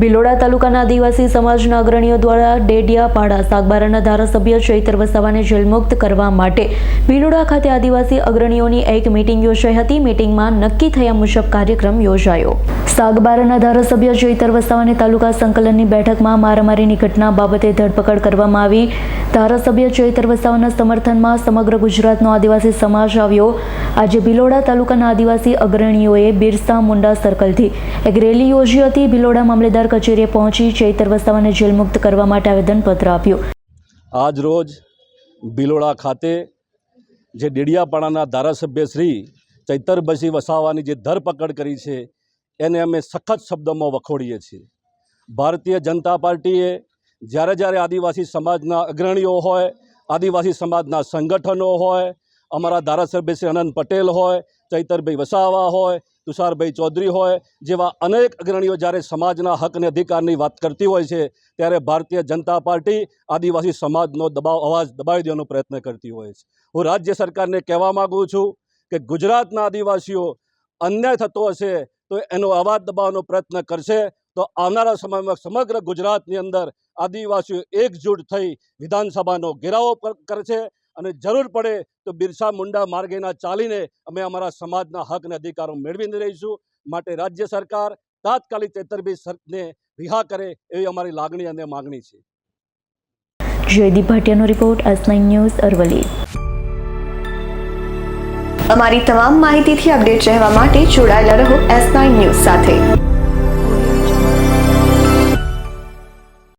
ભિલોડા તાલુકાના આદિવાસી સમાજના અગ્રણીઓ દ્વારા ડેડિયાપાડા સાગબારાના ધારાસભ્ય ચૈતર વસાવાને જેલમુક્ત કરવા માટે ભિલોડા ખાતે આદિવાસી અગ્રણીઓની એક મીટિંગ યોજાઈ હતી. મીટિંગમાં નક્કી થયા મુજબ કાર્યક્રમ યોજાયો. સાગબારાના ધારાસભ્ય ચૈતર વસાવાને તાલુકા સંકલનની બેઠકમાં મારામારીની ઘટના બાબતે ધરપકડ કરવામાં આવી. ધારાસભ્ય ચૈતર વસાવાના સમર્થનમાં સમગ્ર ગુજરાતનો આદિવાસી સમાજ આવ્યો. આજે ભિલોડા તાલુકાના આદિવાસી અગ્રણીઓએ બિરસા મુંડા સર્કલથી એક રેલી યોજી હતી. ભિલોડા મામલેદાર કચેરીએ પહોંચી ચૈતર વસાવાને જેલમુક્ત કરવા માટે આવેદનપત્ર આપ્યું. આજ રોજ ભિલોડા ખાતે જે ડેડિયાપાડાના ધારાસભ્ય શ્રી ચૈતરભાઈ વસાવાની જે ધરપકડ કરી છે, એને અમે સખત શબ્દોમાં વખોડીએ છીએ. ભારતીય જનતા પાર્ટીએ જ્યારે જ્યારે આદિવાસી સમાજના અગ્રણીઓ હોય, આદિવાસી સમાજના સંગઠનો હોય, અમારા ધારાસભ્ય શ્રી અનંત પટેલ હોય, ચૈતરભાઈ વસાવા હોય તુષારભાઈ ચૌધરી હોય, જેવા અનેક અગ્રણીઓ જ્યારે સમાજના હક અને અધિકારની વાત કરતી હોય છે, ત્યારે ભારતીય જનતા પાર્ટી આદિવાસી સમાજનો દબાવ અવાજ દબાવી દેવાનો પ્રયત્ન કરતી હોય છે. હું રાજ્ય સરકારને કહેવા માગું છું કે ગુજરાતના આદિવાસીઓ અન્યાય થતો હશે, તો એનો અવાજ દબાવવાનો પ્રયત્ન કરશે, તો આવનારા સમયમાં સમગ્ર ગુજરાતની અંદર આદિવાસીઓ એકજૂટ થઈ વિધાનસભાનો ઘેરાવો કરશે અને જરૂર પડે તો બિરસા મુંડા માર્ગેના ચાલીને અમે અમારા સમાજના હક અને અધિકારો મેળવીને રહીશું. માટે રાજ્ય સરકાર તાત્કાલિક તેતરબી સરને રિહા કરે એવી અમારી લાગણી અને માગણી છે. જયદીપ ભાટિયાનો રિપોર્ટ એસ ન્યૂઝ અરવલી અમારી તમામ માહિતીથી અપડેટ રહેવા માટે જોડાયેલા રહો એસ ન્યૂઝ સાથે.